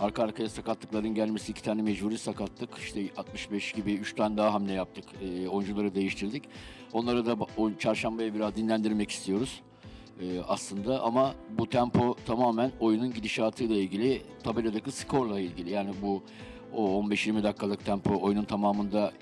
Arka arkaya sakatlıkların gelmesi iki tane mecburi sakatlık. İşte 65 gibi üç tane daha hamle yaptık. E, oyuncuları değiştirdik. Onları da o çarşambaya biraz dinlendirmek istiyoruz e, aslında ama bu tempo tamamen oyunun gidişatıyla ilgili, tabeladaki skorla ilgili. Yani bu o 15-20 dakikalık tempo oyunun tamamında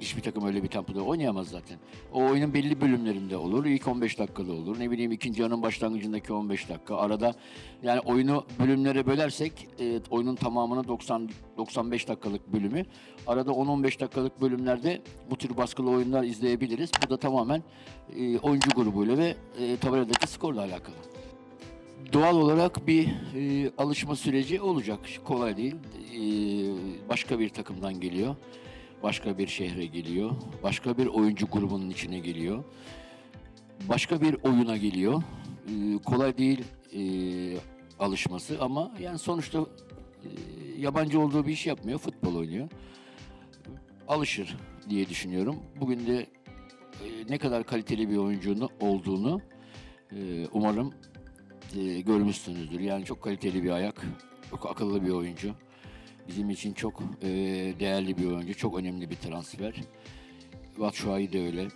hiçbir takım öyle bir tempoda oynayamaz zaten. O oyunun belli bölümlerinde olur. İlk 15 dakikada olur. Ne bileyim ikinci yarının başlangıcındaki 15 dakika. Arada yani oyunu bölümlere bölersek e, oyunun tamamını 90 95 dakikalık bölümü. Arada 10-15 dakikalık bölümlerde bu tür baskılı oyunlar izleyebiliriz. Bu da tamamen e, oyuncu grubuyla ve e, tabeladaki skorla alakalı. Doğal olarak bir e, alışma süreci olacak. Kolay değil. E, başka bir takımdan geliyor. Başka bir şehre geliyor. Başka bir oyuncu grubunun içine geliyor. Başka bir oyuna geliyor. E, kolay değil e, alışması ama yani sonuçta e, yabancı olduğu bir iş yapmıyor. Futbol oynuyor. Alışır diye düşünüyorum. Bugün de e, ne kadar kaliteli bir oyuncunun olduğunu e, umarım e, görmüşsünüzdür. Yani çok kaliteli bir ayak, çok akıllı bir oyuncu. Bizim için çok e, değerli bir oyuncu, çok önemli bir transfer. Batshuayi de öyle.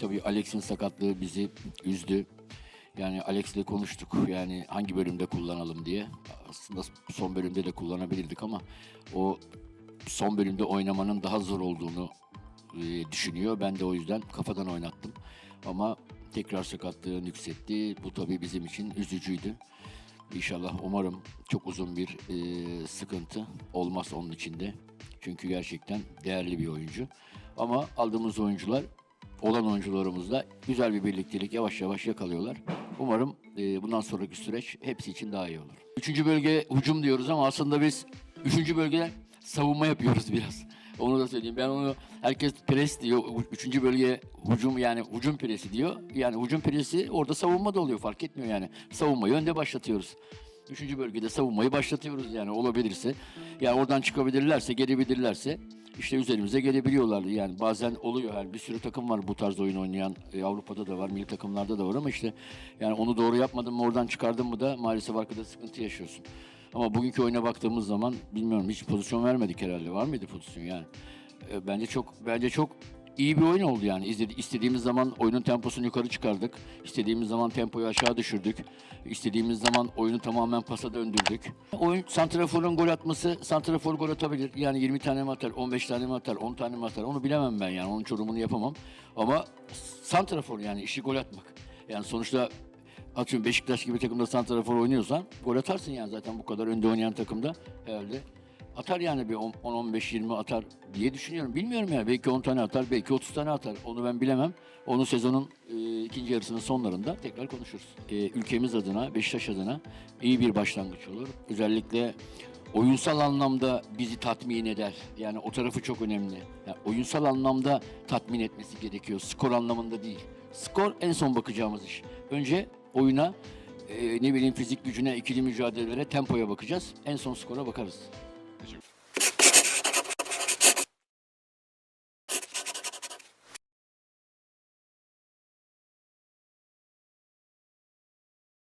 Tabii Alex'in sakatlığı bizi üzdü. Yani Alex'le konuştuk yani hangi bölümde kullanalım diye. Aslında son bölümde de kullanabilirdik ama o son bölümde oynamanın daha zor olduğunu e, düşünüyor. Ben de o yüzden kafadan oynattım. Ama tekrar sakatlığı nüksetti. Bu tabii bizim için üzücüydü. İnşallah umarım çok uzun bir e, sıkıntı olmaz onun içinde. Çünkü gerçekten değerli bir oyuncu. Ama aldığımız oyuncular olan oyuncularımızla güzel bir birliktelik yavaş yavaş yakalıyorlar. Umarım e, bundan sonraki süreç hepsi için daha iyi olur. Üçüncü bölge hücum diyoruz ama aslında biz üçüncü bölgede savunma yapıyoruz biraz. Onu da söyleyeyim. Ben onu herkes pres diyor. Üçüncü bölge hücum yani hücum presi diyor. Yani hücum presi orada savunma da oluyor fark etmiyor yani. Savunmayı önde başlatıyoruz. Üçüncü bölgede savunmayı başlatıyoruz yani olabilirse. Yani oradan çıkabilirlerse, gelebilirlerse işte üzerimize gelebiliyorlardı. Yani bazen oluyor her bir sürü takım var bu tarz oyun oynayan. E, Avrupa'da da var, milli takımlarda da var ama işte yani onu doğru yapmadın mı oradan çıkardın mı da maalesef arkada sıkıntı yaşıyorsun. Ama bugünkü oyuna baktığımız zaman bilmiyorum hiç pozisyon vermedik herhalde. Var mıydı pozisyon yani? E, bence çok bence çok iyi bir oyun oldu yani. İzledi, istediğimiz zaman oyunun temposunu yukarı çıkardık. İstediğimiz zaman tempoyu aşağı düşürdük. İstediğimiz zaman oyunu tamamen pasa döndürdük. Oyun santraforun gol atması, santrafor gol atabilir. Yani 20 tane mi atar, 15 tane mi atar, 10 tane mi atar onu bilemem ben yani. Onun çorumunu yapamam. Ama santrafor yani işi gol atmak. Yani sonuçta atıyorum Beşiktaş gibi takımda santrafor oynuyorsan gol atarsın yani zaten bu kadar önde oynayan takımda herhalde. Atar yani bir 10-15-20 atar diye düşünüyorum. Bilmiyorum yani belki 10 tane atar, belki 30 tane atar. Onu ben bilemem. Onu sezonun e, ikinci yarısının sonlarında tekrar konuşuruz. E, ülkemiz adına, Beşiktaş adına iyi bir başlangıç olur. Özellikle oyunsal anlamda bizi tatmin eder. Yani o tarafı çok önemli. Yani oyunsal anlamda tatmin etmesi gerekiyor. Skor anlamında değil. Skor en son bakacağımız iş. Önce oyuna, e, ne bileyim fizik gücüne, ikili mücadelelere, tempoya bakacağız. En son skora bakarız. Teşekkür